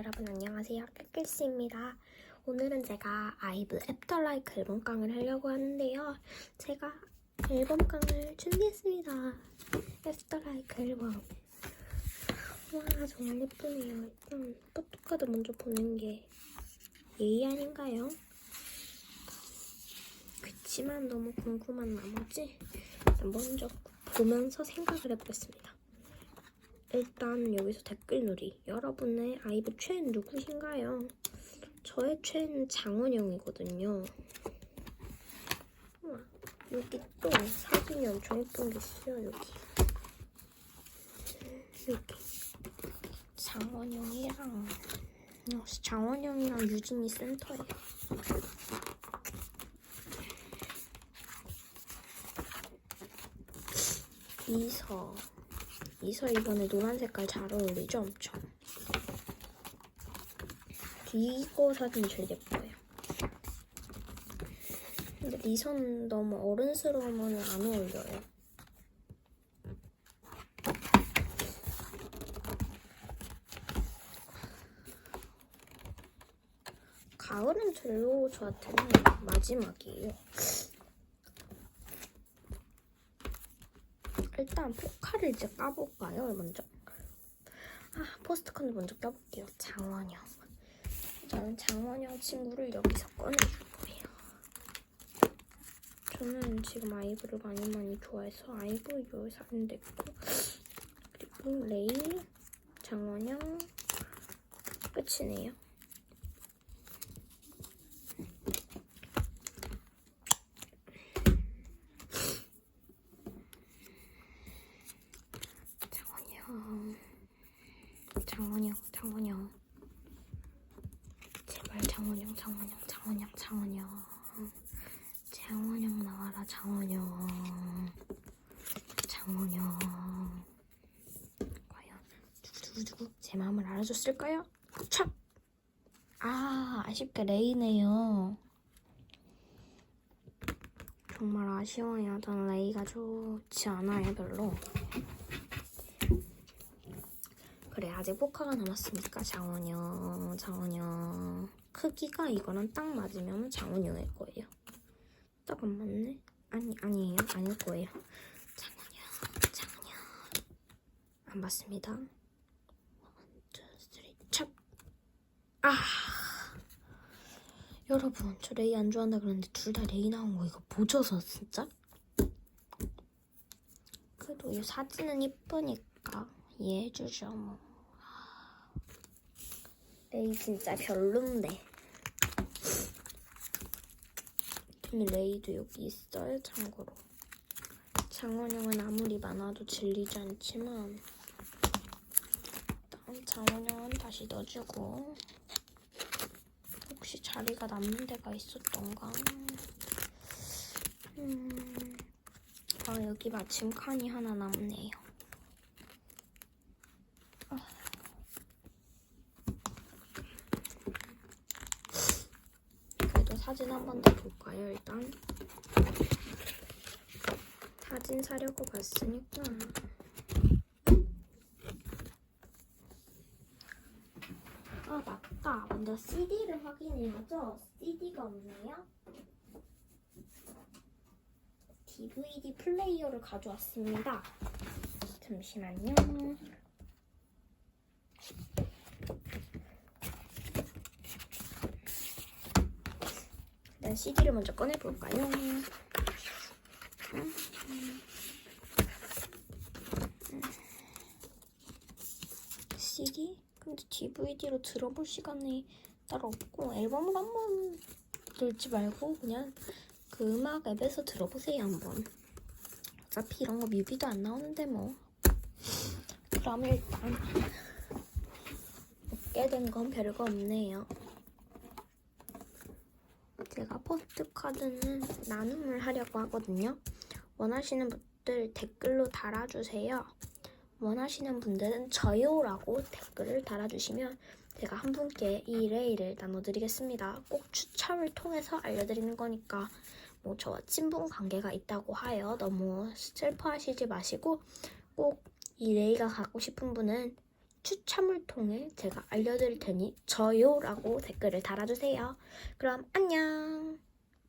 여러분 안녕하세요. 깨끗씨입니다. 오늘은 제가 아이브 애프터라이크 앨범깡을 하려고 하는데요. 제가 앨범깡을 준비했습니다. 애프터라이크 앨범. 와 정말 예쁘네요. 일단 포토카드 먼저 보는 게 예의 아닌가요? 그치만 너무 궁금한 나머지 먼저 보면서 생각을 해보겠습니다 일단 여기서 댓글 놀이. 여러분의 아이브 최애는 누구신가요? 저의 최애는 장원영이거든요. 여기 또 사진이 엄청 예쁜 게 있어요. 여기. 여기. 장원영이랑 역시 장원영이랑 유진이 센터예요. 이서 이서 이번에 노란 색깔 잘 어울리죠? 엄청. 이거 사진이 제일 예뻐요. 근데 리선 너무 어른스러우면 안 어울려요. 가을은 별로 저한테는 마지막이에요. 일단 포카를 이제 까볼까요? 먼저. 아, 포스트카드 먼저 껴볼게요. 장원영. 저는 장원영 친구를 여기서 꺼내줄 거예요. 저는 지금 아이브를 많이 많이 좋아해서 아이브 요 사진도 있고 그리고 레이, 장원영 끝이네요. 장원영, 장원영. 제발 장원영, 장원영, 장원영, 장원영. 장원영 나와라, 장원영. 장원영. 과연 두구두구두구 제 마음을 알아줬을까요? 촥! 아, 아쉽게 레이네요. 정말 아쉬워요. 저는 레이가 좋지 않아요, 별로. 그래 아직 포카가 남았으니까 장원영 장원영. 크기가 이거랑 딱 맞으면 장원영일 거예요. 딱 안 맞네? 아니 아니에요. 아닐 거예요. 장원영 장원영. 안 맞습니다. 원, 투, 쓰리, 찹아! 여러분 저 레이 안 좋아한다 그랬는데 둘 다 레이 나온 거 이거 보셔서 진짜? 그래도 이 사진은 이쁘니까. 이해해주죠 뭐 레이 진짜 별론데. 레이도 여기 있어요, 참고로. 장원영은 아무리 많아도 질리지 않지만 일단 장원영은 다시 넣어주고 혹시 자리가 남는 데가 있었던가 음... 아 여기 마침 칸이 하나 남네요 그래도 사진 한 번 더 볼까요, 일단? 사진 사려고 봤으니까. 아, 맞다. 먼저 CD를 확인해야죠. CD가 없네요. DVD 플레이어를 가져왔습니다. 잠시만요. 일단 CD를 먼저 꺼내볼까요? CD? 근데 DVD로 들어볼 시간이 따로 없고 앨범을 한번 들지 말고 그냥 그 음악 앱에서 들어보세요 한번 어차피 이런 거 뮤비도 안 나오는데 뭐 그럼 일단 얻게 된 건 별거 없네요 포스트 카드는 나눔을 하려고 하거든요. 원하시는 분들 댓글로 달아주세요. 원하시는 분들은 저요라고 댓글을 달아주시면 제가 한 분께 이 레이를 나눠드리겠습니다. 꼭 추첨을 통해서 알려드리는 거니까 뭐 저와 친분 관계가 있다고 하여 너무 슬퍼하시지 마시고 꼭 이 레이가 갖고 싶은 분은 추첨을 통해 제가 알려드릴 테니 저요라고 댓글을 달아주세요. 그럼 안녕.